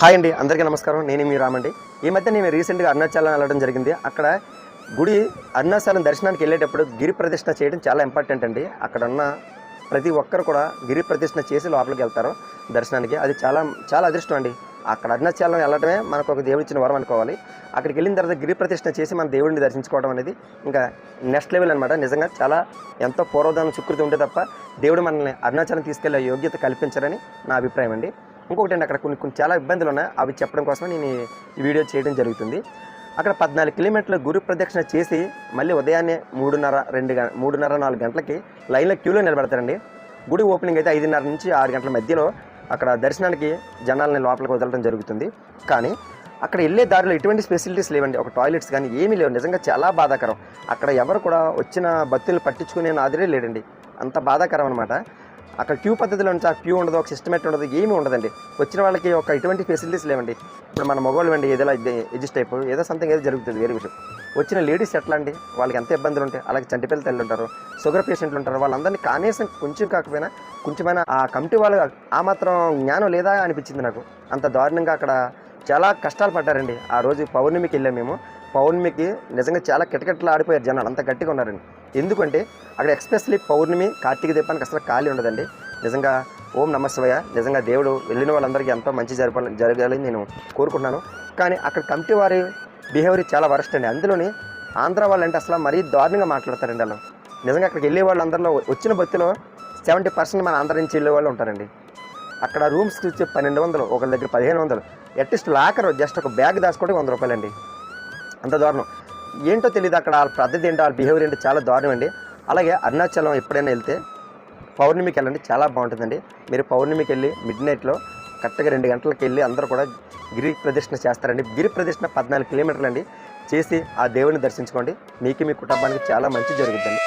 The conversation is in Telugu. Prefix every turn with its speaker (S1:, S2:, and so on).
S1: హాయ్ అండి అందరికీ నమస్కారం. నేను మీ రామండి ఈ మధ్య నేను రీసెంట్గా అరుణాచలం వెళ్ళడం జరిగింది. అక్కడ గుడి అరుణాచలం దర్శనానికి వెళ్ళేటప్పుడు గిరి ప్రదక్షిణ చేయడం చాలా ఇంపార్టెంట్ అండి. అక్కడ ఉన్న ప్రతి ఒక్కరు కూడా గిరి ప్రదక్షిణ చేసి లోపలికి వెళ్తారు దర్శనానికి. అది చాలా చాలా అదృష్టం అండి. అక్కడ అరుణాచలం వెళ్ళడమే మనకు ఒక దేవుడు ఇచ్చిన వరం అనుకోవాలి. అక్కడికి వెళ్ళిన తర్వాత గిరి ప్రతిష్ఠ చేసి మన దేవుడిని దర్శించుకోవడం అనేది ఇంకా నెక్స్ట్ లెవెల్ అనమాట నిజంగా చాలా ఎంతో పూర్వదానం సుకృతి ఉంటే తప్ప దేవుడు మనల్ని అరుణాచలం తీసుకెళ్ళే యోగ్యత కల్పించరని నా అభిప్రాయం అండి. ఇంకొకటి అండి అక్కడ కొన్ని కొన్ని చాలా ఇబ్బందులు ఉన్నాయి అవి చెప్పడం కోసం నేను ఈ- వీడియో చేయడం జరుగుతుంది. అక్కడ పద్నాలుగు కిలోమీటర్ల గురు ప్రదక్షిణ చేసి మళ్ళీ ఉదయాన్నే మూడున్నర రెండు గ మూడున్నర నాలుగు గంటలకి లైన్లో క్యూలో నిలబెడతారండి. గుడి ఓపెనింగ్ అయితే ఐదున్నర నుంచి ఆరు గంటల మధ్యలో అక్కడ దర్శనానికి జనాలని లోపలికి వదలడం జరుగుతుంది. కానీ అక్కడ వెళ్ళే దారిలో ఎటువంటి ఫెసిలిటీస్ లేవండి. ఒక టాయిలెట్స్ కానీ ఏమీ లేవు. నిజంగా చాలా బాధాకరం. అక్కడ ఎవరు కూడా వచ్చిన భక్తులు పట్టించుకునే నాదిరే లేడండి. అంత బాధాకరం అనమాట అక్కడ క్యూ పద్ధతిలో నుంచి ఆ క్యూ ఉండదు ఒక సిస్టమేట్ ఉండదు ఏమీ ఉండదండి. వచ్చిన వాళ్ళకి ఒక ఎటువంటి ఫెసిలిటీస్ లేవండి. ఇప్పుడు మన మగవాళ్ళు అండి ఏదో ఎడ్జిస్ట్ అయిపోయి ఏదో సంథింగ్ ఏదో జరుగుతుంది వేరే విషయం. వచ్చిన లేడీస్ ఎట్లా అండి వాళ్ళకి ఎంత ఇబ్బందులు ఉంటాయి అలాగే చంటిపిల్ల తల్లి ఉంటారు షుగర్ పేషెంట్లు ఉంటారు వాళ్ళందరినీ కనీసం కొంచెం కాకపోయినా కొంచెమైనా ఆ కమిటీ వాళ్ళు ఆ మాత్రం జ్ఞానం లేదా అనిపించింది నాకు. అంత దారుణంగా అక్కడ చాలా కష్టాలు పడ్డారండి. ఆ రోజు పౌర్ణమికి వెళ్ళాం మేము. పౌర్ణమికి నిజంగా చాలా కిటకిటలు ఆడిపోయారు జనాలు అంత గట్టిగా ఉన్నారండి. ఎందుకంటే అక్కడ ఎక్స్పెషల్లీ పౌర్ణమి కార్తీక దీపానికి అసలు ఖాళీ ఉండదండి. నిజంగా ఓం నమస్వయ నిజంగా దేవుడు వెళ్ళిన వాళ్ళందరికీ ఎంతో మంచి జరపాలి జరగాలని నేను కోరుకుంటున్నాను. కానీ అక్కడ కమిటీ వారి బిహేవియర్ చాలా వరస్ట్ అండి. అందులోని ఆంధ్ర వాళ్ళంటే అసలు మరీ దారుణంగా మాట్లాడతారండి వాళ్ళు. నిజంగా అక్కడికి వెళ్ళే వాళ్ళందరిలో వచ్చిన భక్తిలో సెవెంటీ పర్సెంట్ మన ఆంధ్ర నుంచి వెళ్ళే వాళ్ళు ఉంటారండి. అక్కడ రూమ్స్ వచ్చి పన్నెండు వందలు ఒకళ్ళ దగ్గర పదిహేను వందలు. అట్లీస్ట్ లాకర్ జస్ట్ ఒక బ్యాగ్ దాచుకోవడానికి వంద రూపాయలండి. అంత దారుణం. ఏంటో తెలియదు అక్కడ వాళ్ళ పద్ధతి ఏంటో వాళ్ళ బిహేవియర్ ఏంటో చాలా దారుణం అండి. అలాగే అరుణాచలం ఎప్పుడైనా వెళ్తే పౌర్ణమికి వెళ్ళండి చాలా బాగుంటుందండి. మీరు పౌర్ణమికి వెళ్ళి మిడ్ నైట్లో కరెక్ట్గా రెండు గంటలకు వెళ్ళి అందరూ కూడా గిరి ప్రదక్షిణ చేస్తారండి. గిరి ప్రదక్షిణ పద్నాలుగు కిలోమీటర్లు అండి. చేసి ఆ దేవుని దర్శించుకోండి. మీకు మీ కుటుంబానికి చాలా మంచి జరుగుతుంది